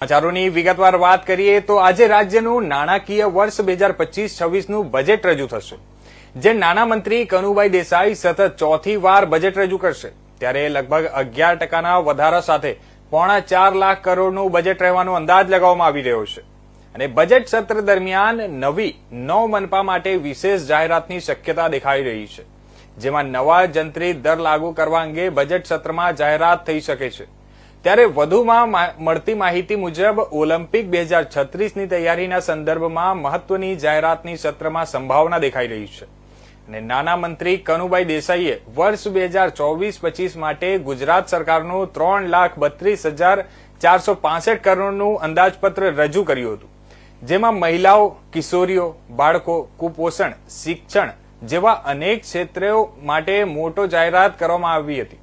સમાચારોની વિગતવાર વાત કરીએ તો આજે રાજ્યનું નાણાકીય વર્ષ બે હજાર પચીસ છવ્વીસનું બજેટ રજૂ થશે. જે નાણામંત્રી કનુભાઈ દેસાઈ સતત ચોથી વાર બજેટ રજૂ કરશે. ત્યારે લગભગ અગિયાર ટકાના વધારા સાથે પોણા ચાર લાખ કરોડનું બજેટ રહેવાનો અંદાજ લગાવવામાં આવી રહ્યો છે. અને બજેટ સત્ર દરમિયાન નવી નવ મનપા માટે વિશેષ જાહેરાતની શક્યતા દેખાઈ રહી છે. જેમાં નવા જંત્રી દર લાગુ કરવા અંગે બજેટ સત્રમાં જાહેરાત થઈ શકે છે. ત્યારે વધુમાં મળતી માહિતી મુજબ ઓલિમ્પિક બે હજાર છત્રીસની તૈયારીના સંદર્ભમાં મહત્વની જાહેરાતની સત્રમાં સંભાવના દેખાઈ રહી છે. અને નાના મંત્રી કનુભાઈ દેસાઈએ વર્ષ બે હજાર ચોવીસ પચીસ માટે ગુજરાત સરકારનું ત્રણ લાખ બત્રીસ હજાર ચારસો પાસઠ કરોડનું અંદાજપત્ર રજૂ કર્યું હતું. જેમાં મહિલાઓ, કિશોરીઓ, બાળકો, કુપોષણ, શિક્ષણ જેવા અનેક ક્ષેત્રો માટે મોટો જાહેરાત કરવામાં આવી હતી.